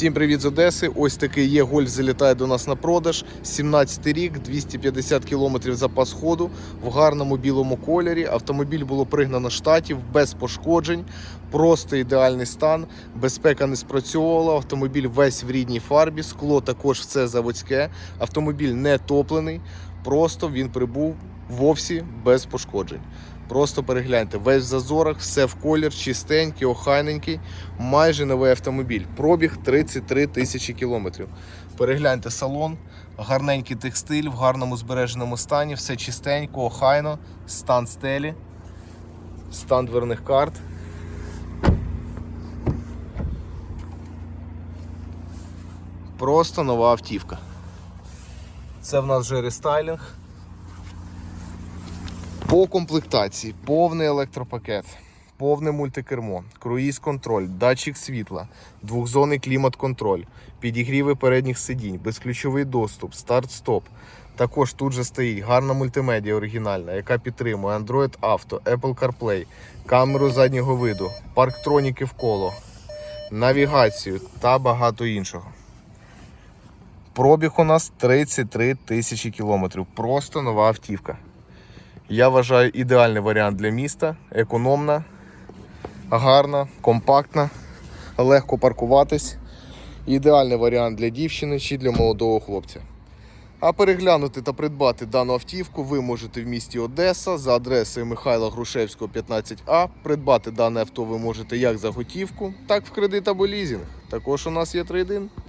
Всім привіт з Одеси. Ось такий є гольф залітає до нас на продаж. 17 рік, 250 км запас ходу в гарному білому кольорі. Автомобіль було пригнано штатів без пошкоджень. Просто ідеальний стан. Безпека не спрацьовувала. Автомобіль весь в рідній фарбі. Скло також все заводське. Автомобіль не топлений. Просто він прибув вовсі без пошкоджень. Просто перегляньте, весь в зазорах, все в колір, чистенький, охайненький, майже новий автомобіль. Пробіг 33 тисячі кілометрів. Перегляньте салон, гарненький текстиль в гарному збереженому стані, все чистенько, охайно, стан стелі, стан дверних карт. Просто нова автівка. Це в нас вже рестайлінг. По комплектації повний електропакет, повне мультикермо, круїз-контроль, датчик світла, двохзонний клімат-контроль, підігріви передніх сидінь, безключовий доступ, старт-стоп. Також тут же стоїть гарна мультимедіа оригінальна, яка підтримує Android Auto, Apple CarPlay, камеру заднього виду, парктроніки в коло, навігацію та багато іншого. Пробіг у нас 33 тисячі кілометрів. Просто нова автівка. Я вважаю ідеальний варіант для міста. Економна, гарна, компактна, легко паркуватись. Ідеальний варіант для дівчини чи для молодого хлопця. А переглянути та придбати дану автівку ви можете в місті Одеса за адресою Михайла Грушевського, 15А. Придбати дане авто ви можете як за готівку, так в кредит або лізинг. Також у нас є трейдин.